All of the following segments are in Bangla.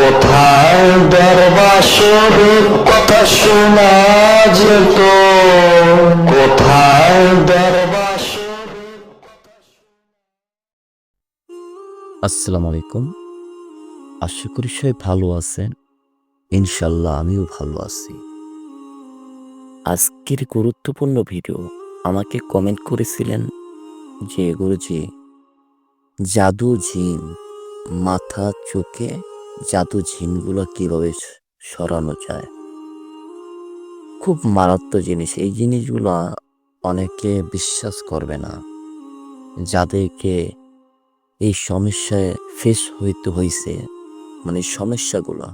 কোথায় দরবাসরের কথা শোনা যেত? কোথায় দরবাসরের আসসালামু আলাইকুম। আশা করি সবাই ভালো আছেন। ইনশাল্লাহ আমিও ভালো আছি। আজকের গুরুত্বপূর্ণ ভিডিও আমাকে কমেন্ট করেছিলেন যে, গুরুজি, জাদু জিন মাথা চোখে জাদু জিনগুলো কীভাবে সরানো যায়? খুব মারাত্মক জিনিস। এই জিনিসগুলো অনেকে বিশ্বাস করবে না। যাদেরকে এই সমস্যায় ফেস হইতে হয়েছে মানে সমস্যাগুলো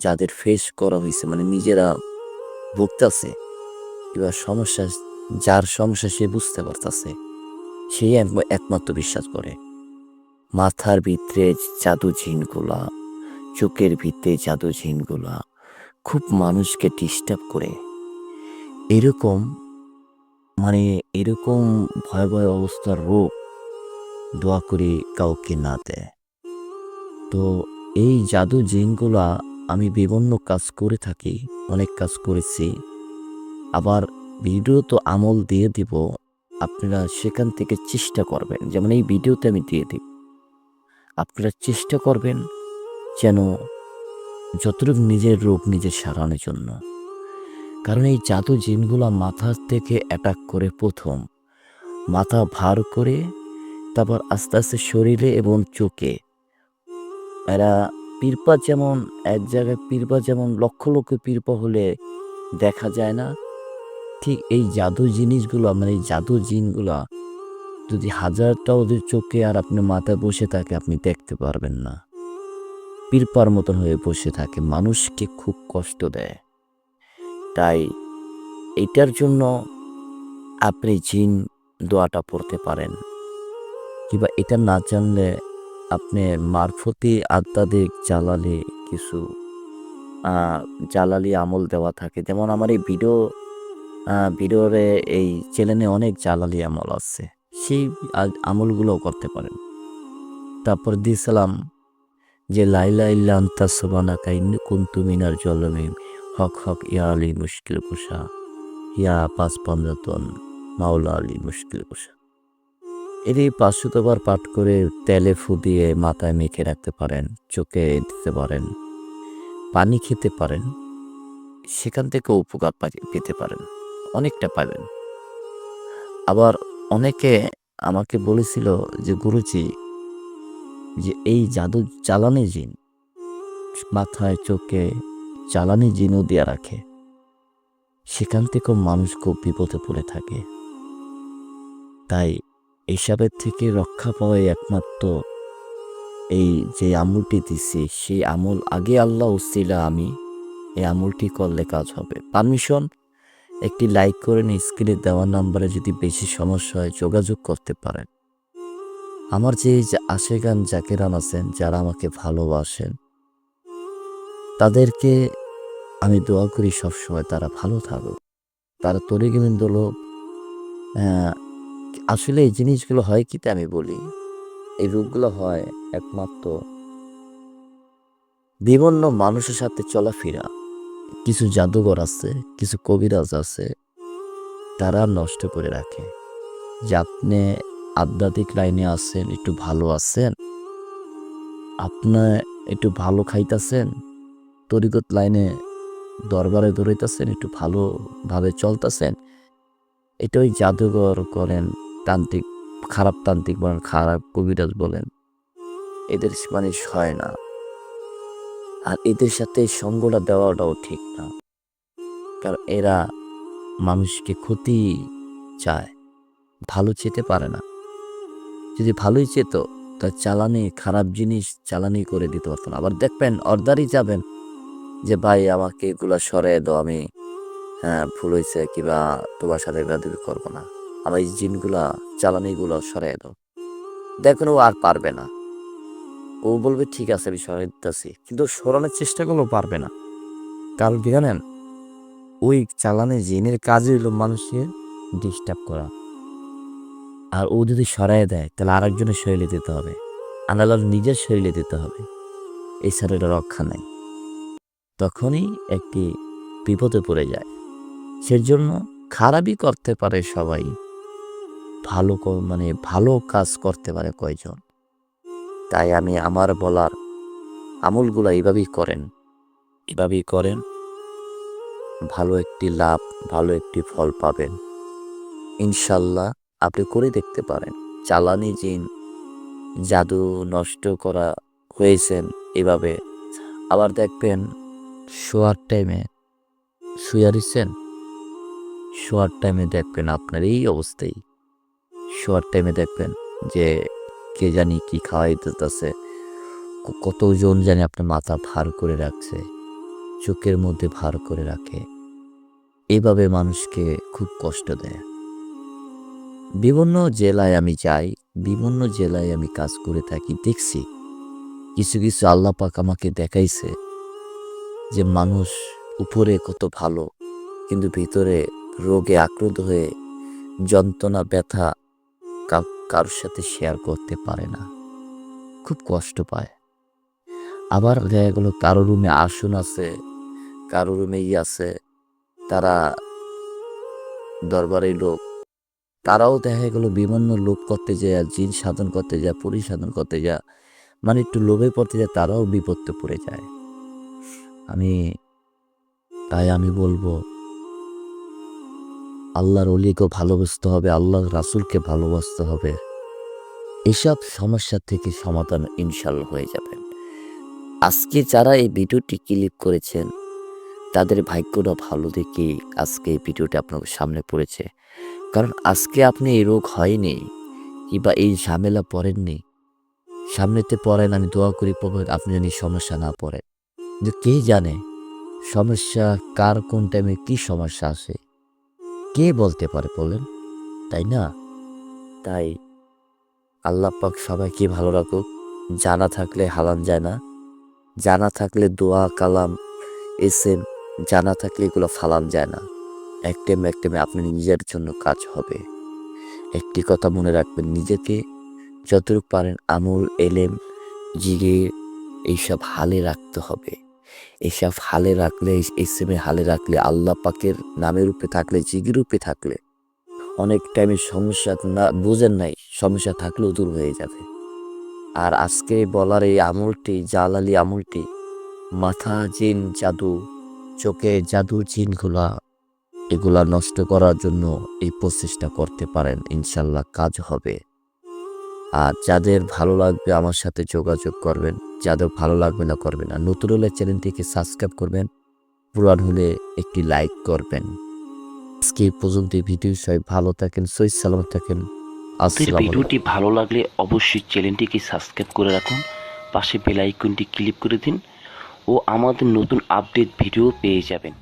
যাদের ফেস করা হয়েছে মানে নিজেরা ভুগতেছে, কিংবা সমস্যা, যার সমস্যা সে বুঝতে পারতেছে সেই একমাত্র বিশ্বাস করে। মাথার ভিতরে জাদু ঝিনগুলা চোখের ভিতরে জাদু ঝিনগুলা খুব মানুষকে ডিস্টার্ব করে। এরকম মানে এরকম ভয়াবহ অবস্থার রোগ দোয়া করি কাউকে না দেয়। তো এই জাদু জিনগুলা আমি বিভিন্ন কাজ করে থাকি, অনেক কাজ করেছি। আবার ভিডিও তো আমল দিয়ে দিব, আপনারা সেখান থেকে চেষ্টা করবেন। যেমন এই ভিডিওতে আমি দিয়ে দিব। আপনারা চেষ্টা করবেন যেন যতটুকু নিজের রোগ নিজের সারানোর জন্য। কারণ এই জাদু জিনগুলা মাথার থেকে অ্যাটাক করে প্রথম। মাথা ভার করে তারপর আস্তে আস্তে শরীরে এবং চোখে। এরা পীরপা যেমন, এক জায়গায় পীরপা যেমন, লক্ষ লক্ষ পীরপা হলে দেখা যায় না। ঠিক এই জাদু জিনিসগুলো মানে এই জাদু জিনগুলা যদি হাজারটা ওদের চোখে আর আপনি মাথায় বসে থাকে, আপনি দেখতে পারবেন না। পীরপার মতন হয়ে বসে থাকে। মানুষকে খুব কষ্ট দেয়। তাই এটার জন্য আপনি জিন দোয়াটা পড়তে পারেন। কিংবা এটা না জানলে আপনি মারফতি আধ্যাত্মিক জ্বালালি কিছু জ্বালালি আমল দেওয়া থাকে। যেমন আমার এই ভিডিও ভিডিওরে এই চ্যানেলে অনেক জ্বালালি আমল আছে। সেই আ- আমলগুলো করতে পারেন। তারপর দিয়েছিলাম যে লাইলা ইল্লা সোবানা কাইন্নু কুন্তু মিনার জলমিম হক হক ইয়া আলী মুশকিল কুষা ইয়া পাঁচ পাঞ্জাতন মাওলা আলী মুশকিল এর এই পাঁচশতবার পাঠ করে তেলে ফু দিয়ে মাথায় মেখে রাখতে পারেন, চোখে দিতে পারেন, পানি খেতে পারেন, সেখান থেকে উপকার পেতে পারেন, অনেকটা পাবেন। আবার অনেকে আমাকে বলেছিল যে, গুরুজি যে এই জাদু জ্বালানি জিন মাথায় চোখে জ্বালানি জিনও দেওয়া রাখে। সেখান থেকেও মানুষ খুব বিপদে পড়ে থাকে। তাই এসবের থেকে রক্ষা পাওয়াই একমাত্র এই যে আমলটি দিছি, সেই আমল আগে আল্লাহ উসিলা আমি এই আমলটি করলে কাজ হবে। পারমিশন একটি লাইক করেন স্ক্রিনে দেওয়া নাম্বারে যদি বেশি সমস্যা হয়, যোগাযোগ করতে পারেন। আমার যে আশেগান জাকেরান আছেন, যারা আমাকে ভালোবাসেন, তাদেরকে আমি দোয়া করি সবসময় তারা ভালো থাকুক। তারা তরিগিমিন্দ লোক আসলে এই জিনিসগুলো হয় কি তা আমি বলি। এই রোগগুলো হয় একমাত্র বিভিন্ন মানুষের সাথে চলাফেরা। কিছু জাদুঘর আছে, কিছু কবিরাজ আছে, তারা নষ্ট করে রাখে। যে আপনি আধ্যাত্মিক লাইনে আছেন, একটু ভালো আছেন? আপনার একটু ভালো খাইতেছেন? তরিগত লাইনে দরবারে দৌড়াইতেছেন একটু ভালোভাবে চলতেছেন? এটা ওই জাদুঘর করেন তান্ত্রিক, খারাপ তান্ত্রিক বলেন, খারাপ কবিরাজ বলেন। এদের মানে হয় না। আর এদের সাথে সঙ্গটা দেওয়াটাও ঠিক না। কারণ এরা মানুষকে ক্ষতি চায়, ভালো চেতে পারে না। যদি ভালোই চেত, তা চালানি খারাপ জিনিস চালানি করে দিতে পারতো না। আবার দেখবেন অর্ডারই যাবেন যে, ভাই, আমাকে এগুলা সরাই দাও, আমি হ্যাঁ ভুল হয়েছে কিংবা তোমার সাথে বেদবি করব না। আমার এই জিনগুলা, চালানিগুলো সরাই দাও। দেখুন ও আর পারবে না। ও বলবে, ঠিক আছে, আমি সরাই দিতেছি। কিন্তু সরানোর চেষ্টা করলেও পারবে না। কারণ কি জানেন? ওই চালানে জিনের কাজই হলো মানুষকে ডিস্টার্ব করা। আর ও যদি সরাই দেয়, তাহলে আরেকজনের শরীরে দিতে হবে। আনালার নিজের শরীরে দিতে হবে। এই ছেলেটা রক্ষা নেই। তখনই একটি বিপদে পড়ে যায়। সেজন্য খারাপই করতে পারে সবাই। ভালো মানে ভালো কাজ করতে পারে কয়জন। তাই আমি আমার বলার আমলগুলো এইভাবেই করেন। এভাবেই করেন, ভালো একটি লাভ, ভালো একটি ফল পাবেন। ইনশাল্লাহ আপনি করে দেখতে পারেন। চালানি জিন, জাদু নষ্ট করা হয়েছেন এভাবে। আবার দেখবেন শোয়ার টাইমে শুয়ে দিচ্ছেন শোয়ার টাইমে দেখবেন আপনার এই অবস্থায় শোয়ার টাইমে দেখবেন যে কে জানি কি খাওয়াই দিতেছে কতজন জানি আপনার মাথা ভার করে রাখছে, চোখের মধ্যে ভার করে রাখে। এভাবে মানুষকে খুব কষ্ট দেয়। বিভিন্ন জেলায় আমি যাই, বিভিন্ন জেলায় আমি কাজ করে থাকি, দেখছি কিছু কিছু আল্লাহ পাক আমাকে দেখাইছে যে মানুষ উপরে কত ভালো, কিন্তু ভিতরে রোগে আক্রান্ত হয়ে যন্ত্রণা, ব্যথা কারোর সাথে শেয়ার করতে পারে না। খুব কষ্ট পায়। আবার দেখা গেলো কারও রুমে আসন আছে, কারও রুমে ই আছে, তারা দরবারের লোক তারাও দেখা গেলো বিভিন্ন লোভ করতে যায়, জিন সাধন করতে যায় পরি সাধন করতে যায় মানে একটু লোভে পড়তে যায়, তারাও বিপত্তে পড়ে যায়। আমি, তাই আমি বলব, আল্লাহর অলিকে ভালোবাসতে হবে, আল্লাহর রাসূলকে ভালোবাসতে হবে। এসব সমস্যা থেকে সমাধান ইনশাল্লাহ হয়ে যাবে। আজকে যারা এই ভিডিওটি ক্লিক করেছেন, তাদের ভাগ্যটা ভালো দেখে আজকে এই ভিডিওটি আপনার সামনে পড়েছে। কারণ আজকে আপনি এই রোগ হয়নি, কিংবা এই ঝামেলা পড়েননি। সামনেতে পড়েন, আমি দোয়া করি আপনি জানি সমস্যা না পড়ে কিন্তু কে জানে সমস্যা কার কোন টাইমে কি সমস্যা আসে কে বলতে পারে বলেন? তাই না? তাই আল্লাহ পাক সবাইকে ভালো রাখুক। জানা থাকলে হালান যায় না। জানা থাকলে দোয়া, কালাম এসেম জানা থাকলে এগুলো ফালান যায় না। এক টাইম এক টাইমে আপনি নিজের জন্য কাজ হবে। একটি কথা মনে রাখবেন, নিজেকে যতটুকু পারেন আমল, এলেম, জিগে এইসব হালে রাখতে হবে। এইসব হালে রাখলে এসএমে হালে রাখলে, আল্লাহ পাকের নামের রূপে থাকলে জিগির রূপে থাকলে অনেক টাইমে সমস্যা না, বুঝেন নাই, সমস্যা থাকলেও দূর হয়ে যাবে। আর আজকে বলার এই আমলটি, জালালি আমলটি, মাথা জিন জাদু, চোখে জাদু জিনগুলা এগুলা নষ্ট করার জন্য এই প্রচেষ্টা করতে পারেন। ইনশাল্লাহ কাজ হবে। আর যাদের ভালো লাগবে আমার সাথে যোগাযোগ করবেন যাদের ভালো লাগবে না করবে না। নতুন হলে চ্যানেলটিকে সাবস্ক্রাইব করবেন পুরান হলে একটি লাইক করবেন। আজকে এই পর্যন্ত ভিডিও সবাই ভালো থাকেন সই সালামত থাকেন। ভিডিওটি ভালো লাগলে অবশ্যই চ্যানেলটিকে সাবস্ক্রাইব করে রাখুন পাশে বেল আইকনটি ক্লিক করে দিন ও আমাদের নতুন আপডেট ভিডিও পেয়ে যাবেন।